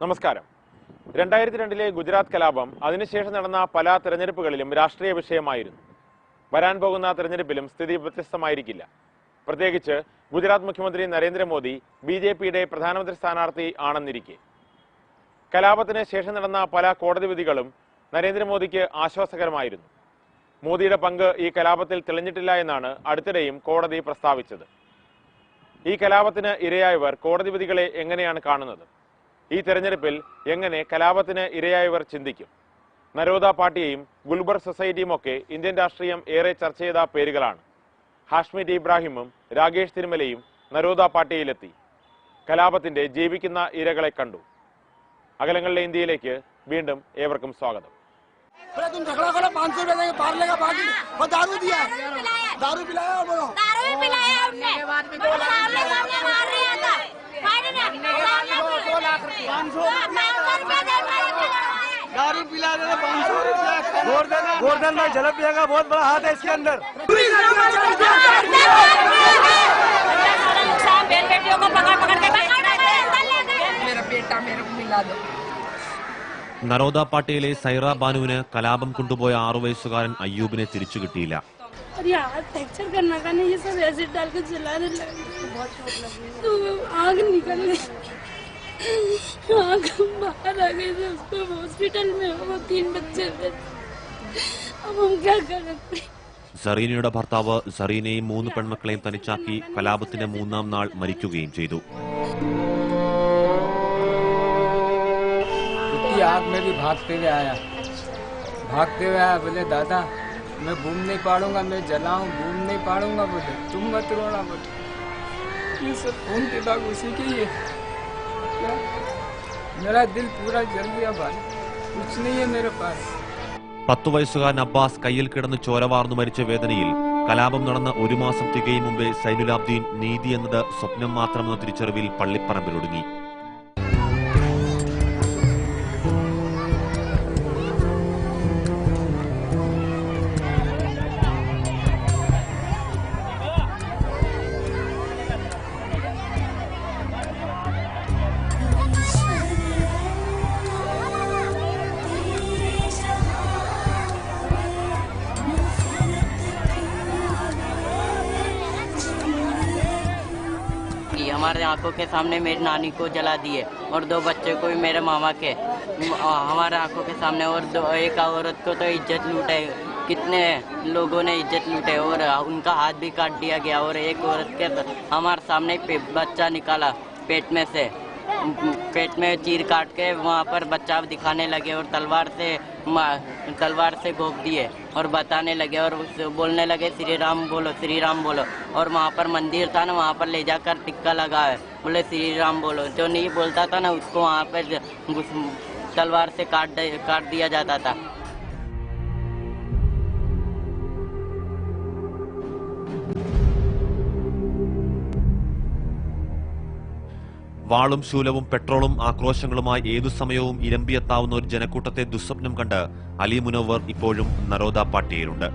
നമസ്കാരം. രണ്ടായിരത്തി രണ്ടിലെ ഗുജറാത്ത് കലാപം അതിനുശേഷം നടന്ന പല തെരഞ്ഞെടുപ്പുകളിലും രാഷ്ട്രീയ വിഷയമായിരുന്നു. വരാൻ പോകുന്ന തെരഞ്ഞെടുപ്പിലും സ്ഥിതി വ്യത്യസ്തമായിരിക്കില്ല. പ്രത്യേകിച്ച് ഗുജറാത്ത് മുഖ്യമന്ത്രി നരേന്ദ്രമോദി ബി ജെ പിയുടെ പ്രധാനമന്ത്രി സ്ഥാനാർത്ഥി ആണെന്നിരിക്കെ. കലാപത്തിന് ശേഷം നടന്ന പല കോടതി വിധികളും നരേന്ദ്രമോദിക്ക് ആശ്വാസകരമായിരുന്നു. മോദിയുടെ പങ്ക് ഈ കലാപത്തിൽ തെളിഞ്ഞിട്ടില്ല എന്നാണ് അടുത്തിടെയും കോടതി പ്രസ്താവിച്ചത്. ഈ കലാപത്തിന് ഇരയായവർ കോടതി വിധികളെ എങ്ങനെയാണ് കാണുന്നത്? ഈ തെരഞ്ഞെടുപ്പിൽ എങ്ങനെ കലാപത്തിന് ഇരയായവർ ചിന്തിക്കും നരോദ പാർട്ടിയെയും ഗുൽബർഗ് സൊസൈറ്റിയും ഒക്കെ ഇന്ത്യൻ രാഷ്ട്രീയം ഏറെ ചർച്ച ചെയ്ത പേരുകളാണ് ഹാഷ്മിദ് ഇബ്രാഹിമും രാകേഷ് തിരുമലയും നരോദ പാർട്ടിയിലെത്തി കലാപത്തിന്റെ ജീവിക്കുന്ന ഇരകളെ കണ്ടു അകലങ്ങളിലെ ഇന്ത്യയിലേക്ക് വീണ്ടും ഏവർക്കും സ്വാഗതം बोले तुम झगड़ा करो पाँच सौ रुपए देंगे पार लेगा बाकी और दारू दिया दारू पिलाया और बोलो दारू भी पिलाया हमने सामने सामने मार रहा था फाइनल दो लाख रुपए पाँच सौ रुपए दे दारू पिला देना पाँच सौ रुपया गोवर्धन गोवर्धन में जलेबिया का बहुत बड़ा हाथ है इसके अंदर बेल बेटियों को पकड़ पकड़ के मेरा बेटा मेरे को मिला दो നരോദ പാർട്ടിയിലെ സൈറ ബാനുവിന് കലാപം കൊണ്ടുപോയ ആറു വയസ്സുകാരൻ അയ്യൂബിനെ തിരിച്ചു കിട്ടിയില്ല और ये हाथ फ्रैक्चर करना का नहीं ये सब एसिड डाल के जलाने लगे बहुत चोट लगी तो आग निकल गई आग बाहर आ गई थी उसको हॉस्पिटल में वो तीन बच्चे थे अब हम क्या कर सकते हैं? സറീനയുടെ ഭർത്താവ് സറീനയും മൂന്ന് പെൺമക്കളെയും തനിച്ചാക്കി കലാപത്തിന്റെ മൂന്നാം നാൾ മരിക്കുകയും ചെയ്തു इतनी आग में भी भागते हुए आया भागते हुए आया बोले दादा मैं घूम नहीं पाड़ूंगा मैं जलाऊं घूम नहीं पाड़ूंगा बोले तुम मत रोना बोले ये सब खून के दाग उसी के ही है क्या मेरा दिल पूरा जल गया भाई कुछ नहीं है मेरे पास പത്തു വയസ്സുകാരൻ അബ്ബാസ് കയ്യിൽ കിടന്ന് ചോരവാർന്നു മരിച്ച വേദനയിൽ കലാപം നടന്ന ഒരു മാസം തികയും മുമ്പേ സൈനുലാബ്ദീൻ നീതി എന്നത് സ്വപ്നം മാത്രമെന്ന തിരിച്ചറിവിൽ പള്ളിപ്പറമ്പിലൊടുങ്ങി हमारे आँखों के सामने मेरी नानी को जला दिए और दो बच्चे को भी मेरे मामा के हमारे आँखों के सामने और दो, एक औरत को तो इज़्ज़त लूटे, कितने लोगों ने इज़्ज़त लूटे और उनका हाथ भी काट दिया गया और एक औरत के हमारे सामने बच्चा निकाला पेट में से। पेट में चीर काट के वहाँ पर बच्चा दिखाने लगे और तलवार से तलवार से घोप दिए और बताने लगे और बोलने लगे श्री राम बोलो श्री राम बोलो। और वहाँ पर मंदिर था ना, वहाँ पर ले जाकर टिक्का लगा है बोले श्री राम बोलो। जो नहीं बोलता था ना, उसको वहाँ पर तलवार से काट काट दिया जाता था। വാളും ശൂലവും പെട്രോളും ആക്രോശങ്ങളുമായി ഏതു സമയവും ഇരമ്പിയെത്താവുന്ന ഒരു ജനക്കൂട്ടത്തെ ദുസ്വപ്നം കണ്ട് അലി മുനോവർ ഇപ്പോഴും നരോദ പാട്ടിയിലുണ്ട്.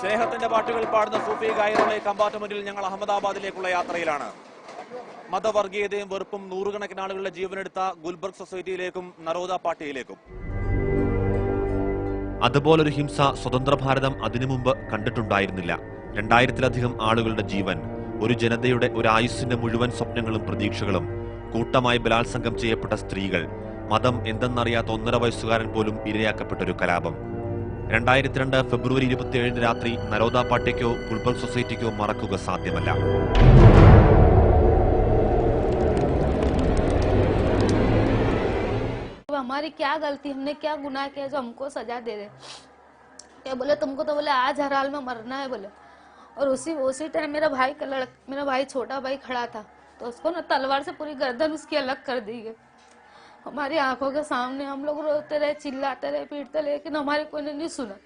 സ്നേഹത്തിന്റെ പാട്ടുകൾ പാടുന്ന സൂഫി ഗായകളുടെ കമ്പാർട്ട്മെന്റിൽ ഞങ്ങൾ അഹമ്മദാബാദിലേക്കുള്ള യാത്രയിലാണ്. മതവർഗീയതയും വെറുപ്പും നൂറുകണക്കിന് ആളുകളുടെ ജീവനെടുത്ത ഗുൽബർഗ് സൊസൈറ്റിയിലേക്കും നരോദ പാർട്ടിയിലേക്കും അതുപോലൊരു ഹിംസ സ്വതന്ത്ര ഭാരതം അതിനു മുമ്പ് കണ്ടിട്ടുണ്ടായിരുന്നില്ല. രണ്ടായിരത്തിലധികം ആളുകളുടെ ജീവൻ ഒരു ജനതയുടെ ഒരു ആയുസ്സിന്റെ മുഴുവൻ സ്വപ്നങ്ങളും പ്രതീക്ഷകളും കൂട്ടമായി ബലാത്സംഗം ചെയ്യപ്പെട്ട സ്ത്രീകൾ മതം എന്തെന്നറിയാത്ത ഒന്നര വയസ്സുകാരൻ പോലും ഇരയാക്കപ്പെട്ട ഒരു കലാപം രണ്ടായിരത്തി രണ്ട് ഫെബ്രുവരി ഇരുപത്തിയേഴിന് രാത്രി നരോദ പാർട്ടിക്കോ ഗുൽബർഗ് സൊസൈറ്റിക്കോ മറക്കുക സാധ്യമല്ല अब हमारी क्या गलती हमने क्या गुनाह किया जो हमको सजा दे रहे क्या बोले तुमको तो बोले आज हर हाल में मरना है बोले और उसी उसी टाइम मेरा भाई का लड़क मेरा भाई छोटा भाई खड़ा था तो उसको ना तलवार से पूरी गर्दन उसकी अलग कर दी गई हमारी आंखों के सामने हम लोग रोते रहे चिल्लाते रहे पीटते रहे लेकिन हमारे कोई ने नहीं सुना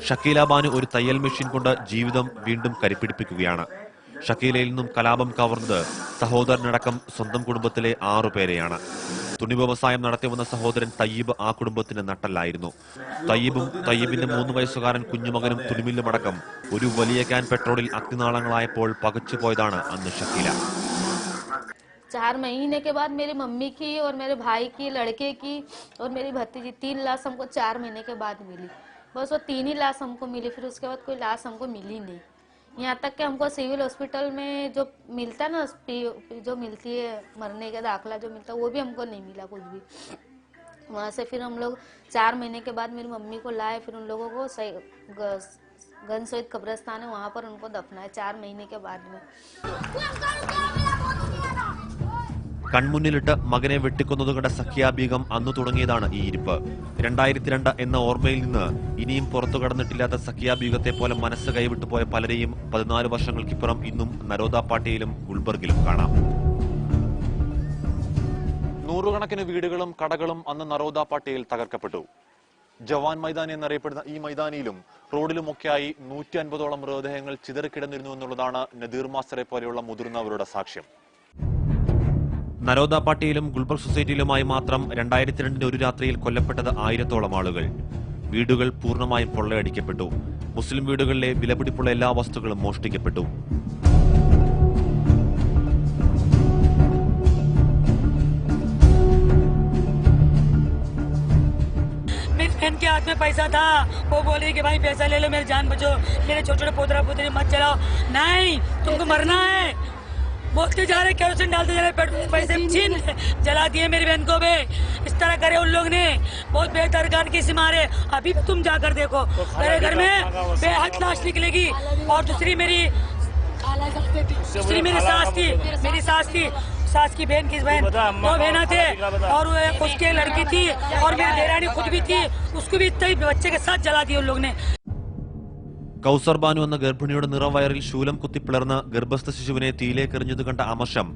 ഷക്കീല ബാനു ഒരു തയ്യൽ മെഷീൻ കൊണ്ട് ജീവിതം വീണ്ടും കരിപ്പിടിപ്പിക്കുകയാണ് ഷക്കീലയിൽ നിന്നും കലാപം കവർന്നത് സഹോദരനടക്കം സ്വന്തം കുടുംബത്തിലെ ആറു പേരെയാണ് തുണി വ്യവസായം നടത്തി വന്ന സഹോദരൻ തയ്യബ് ആ കുടുംബത്തിന് നട്ടല്ലായിരുന്നു തയ്യബും തയ്യബിന്റെ മൂന്ന് വയസ്സുകാരൻ കുഞ്ഞുമകനും തുണിമില്ലുമടക്കം ഒരു വലിയ ക്യാൻ പെട്രോളിൽ അഗ്നിനാളങ്ങളായപ്പോൾ പകച്ചുപോയതാണ് അന്ന് ഷക്കീല चार महीने के बाद मेरी मम्मी की और मेरे भाई की लड़के की और मेरी भतीजी तीन लाश हमको चार महीने के बाद मिली बस वो तीन ही लाश हमको मिली फिर उसके बाद कोई लाश हमको मिली नहीं यहाँ तक कि हमको सिविल हॉस्पिटल में जो मिलता ना जो मिलती है, मरने का दाखला जो मिलता है वो भी हमको नहीं मिला कुछ भी। वहाँ से फिर हम लोग चार महीने के बाद मेरी मम्मी को लाए, फिर उन लोगों को सही गन कब्रस्तान है, वहाँ पर उनको दफना है चार महीने के बाद में। കൺമുന്നിലിട്ട് മകനെ വെട്ടിക്കൊന്നത് കണ്ട സഖ്യാബീഗം അന്നു തുടങ്ങിയതാണ് ഈ ഇരിപ്പ്. രണ്ടായിരത്തി രണ്ട് എന്ന ഓർമ്മയിൽ നിന്ന് ഇനിയും പുറത്തു കടന്നിട്ടില്ലാത്ത സഖ്യാബീഗത്തെ പോലെ മനസ്സ് കൈവിട്ടു പോയ പലരെയും പതിനാല് വർഷങ്ങൾക്കിപ്പുറം ഇന്നും നരോദ പാട്ടിയിലും ഗുൽബർഗിലും കാണാം. നൂറുകണക്കിന് വീടുകളും കടകളും അന്ന് നറോദ പാട്ടിയിൽ തകർക്കപ്പെട്ടു. ജവാൻ മൈതാനി എന്നറിയപ്പെടുന്ന ഈ മൈതാനിയിലും റോഡിലുമൊക്കെയായി നൂറ്റി അൻപതോളം മൃതദേഹങ്ങൾ ചിതറിക്കിടന്നിരുന്നു എന്നുള്ളതാണ് നദീർ മാസ്റ്ററെ പോലെയുള്ള മുതിർന്നവരുടെ സാക്ഷ്യം. നരോദ പാട്ടിയിലും ഗുൽബർഗ് സൊസൈറ്റിയിലുമായി മാത്രം രണ്ടായിരത്തി രണ്ടിന് ഒരു രാത്രിയിൽ കൊല്ലപ്പെട്ടത് ആയിരത്തോളം ആളുകൾ വീടുകൾ പൂർണ്ണമായും കൊള്ളയടിക്കപ്പെട്ടു മുസ്ലിം വീടുകളിലെ വിലപിടിപ്പുള്ള എല്ലാ വസ്തുക്കളും മോഷ്ടിക്കപ്പെട്ടു मेरी बहन के हाथ में पैसा था वो बोली कि भाई पैसा ले लो मेरी जान बचो मेरे छोटे छोटे पोतरा पोतरी मत चलाओ नहीं तुमको मरना है बोलते जा रहे केरोसिन डालते जा रहे पेट्रोल पैसे छीन जला दिए मेरी बहन को भी इस तरह करे उन लोग ने। बहुत बेहतर बेदरकार की से मारे। अभी तुम जाकर देखो। मेरे घर में बेहद लाश निकलेगी। और दूसरी मेरी दूसरी मेरी सास थी। मेरी सास थी। सास की बहन की बहन। दो बहना थे। और वो उसके लड़की थी। और मेरी देरानी खुद भी थी। उसको भी इतना ही बच्चे के साथ जला दिया उन लोग ने। കൗസർ ബാനു എന്ന ഗർഭിണിയുടെ നിറവയറിൽ ശൂലം കുത്തിപ്പിളർന്ന് ഗർഭസ്ഥ ശിശുവിനെ തീയിലേക്കെറിഞ്ഞത് കണ്ട അമർഷം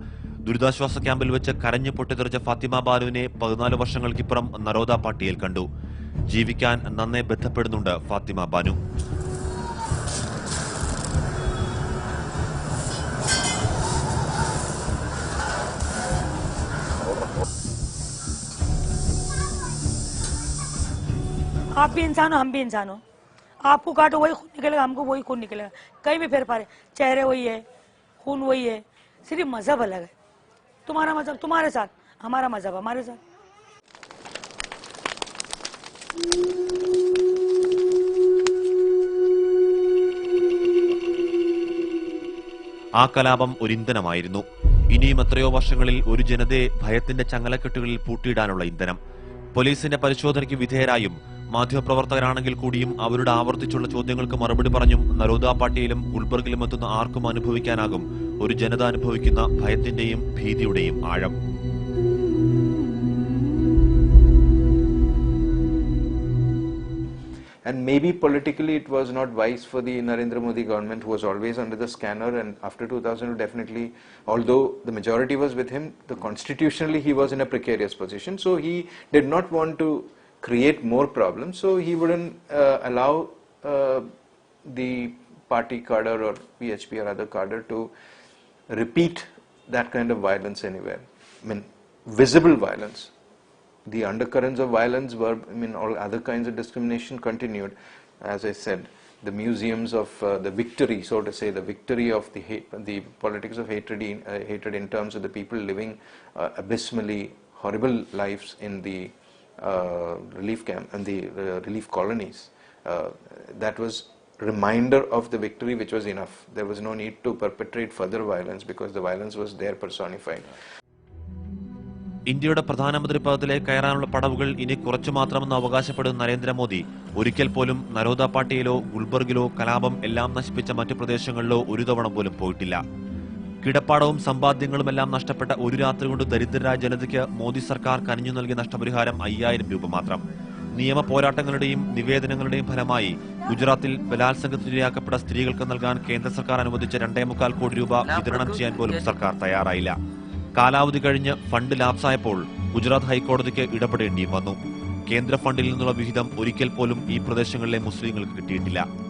ദുരിതാശ്വാസ ക്യാമ്പിൽ വെച്ച് കരഞ്ഞു പൊട്ടിത്തെറിച്ച ഫാത്തിമ ബാനുവിനെ പതിനാല് വർഷങ്ങൾക്കിപ്പുറം നരോദ പാട്ടിയിൽ കണ്ടു ജീവിക്കാൻ നന്നേ ബന്ധപ്പെടുന്നുണ്ട് ഫാത്തിമ ബാനു आप भी इंसान हो हम भी इंसान हो आपको काटो वही खून निकलेगा हमको वही खून निकलेगा कहीं भी फेर पारे चेहरे वही है खून वही है सिर्फ मजहब अलग है तुम्हारा मजहब तुम्हारे साथ हमारा मजहब हमारे साथ ആ കലാപം ഒരു ഇന്ധനമായിരുന്നു ഇനിയും എത്രയോ വർഷങ്ങളിൽ ഒരു ജനതയെ ഭയത്തിന്റെ ചങ്ങലക്കെട്ടുകളിൽ പൂട്ടിയിടാനുള്ള ഇന്ധനം പോലീസിന്റെ പരിശോധനയ്ക്ക് വിധേയരായും മാധ്യമപ്രവർത്തകരാണെങ്കിൽ കൂടിയും അവരുടെ ആവർത്തിച്ചുള്ള ചോദ്യങ്ങൾക്ക് മറുപടി പറഞ്ഞും നരോദ പാട്ടിയിലും ഗുൽബർഗിലും എത്തുന്ന ആർക്കും അനുഭവിക്കാനാകും ഒരു ജനത അനുഭവിക്കുന്ന ഭയത്തിന്റെയും ഭീതിയുടെയും ആഴം And maybe politically it was not wise for the Narendra Modi government, who was always under the scanner. And after 2000, definitely, although the majority was with him, the constitutionally he was in a precarious position. So he did not want to create more problems. So he wouldn't uh, allow uh, the party cadre or PHP or other cadre to repeat that kind of violence anywhere. I mean, visible violence the undercurrents of violence were, I mean, all other kinds of discrimination continued. As I said, the museums of uh, the victory, so to say, the victory of the hate, the politics of hatred, in, uh, hatred in terms of the people living uh, abysmally horrible lives in the relief camp and the uh, relief colonies. Uh, that was reminder of the victory which was enough. There was no need to perpetrate further violence because the violence was there personified. ഇന്ത്യയുടെ പ്രധാനമന്ത്രി പദത്തിലെ കയറാനുള്ള പടവുകൾ ഇനി കുറച്ചു മാത്രമെന്ന് അവകാശപ്പെടുന്ന നരേന്ദ്രമോദി ഒരിക്കൽ പോലും നരോദ പാട്ടിയിലോ ഗുൽബർഗിലോ കലാപം എല്ലാം നശിപ്പിച്ച മറ്റു പ്രദേശങ്ങളിലോ ഒരു തവണ പോലും പോയിട്ടില്ല കിടപ്പാടവും സമ്പാദ്യങ്ങളുമെല്ലാം നഷ്ടപ്പെട്ട ഒരു രാത്രി കൊണ്ട് ദരിദ്രരായ ജനതയ്ക്ക് മോദി സർക്കാർ കനിഞ്ഞു നൽകിയ നഷ്ടപരിഹാരം അയ്യായിരം രൂപ മാത്രം. നിയമ പോരാട്ടങ്ങളുടെയും നിവേദനങ്ങളുടെയും ഫലമായി ഗുജറാത്തിൽ ബലാത്സംഗത്തിനിരയാക്കപ്പെട്ട സ്ത്രീകൾക്ക് നൽകാൻ കേന്ദ്ര സർക്കാർ അനുവദിച്ച രണ്ടേ മുക്കാൽ കോടി രൂപ വിതരണം ചെയ്യാൻ പോലും സർക്കാർ തയ്യാറായില്ല. കാലാവധി കഴിഞ്ഞ് ഫണ്ട് ലാപ്സായപ്പോൾ ഗുജറാത്ത് ഹൈക്കോടതിക്ക് ഇടപെടേണ്ടിയും വന്നു. കേന്ദ്ര ഫണ്ടിൽ നിന്നുള്ള വിഹിതം ഒരിക്കൽ പോലും ഈ പ്രദേശങ്ങളിലെ മുസ്ലിങ്ങൾക്ക് കിട്ടിയിട്ടില്ല.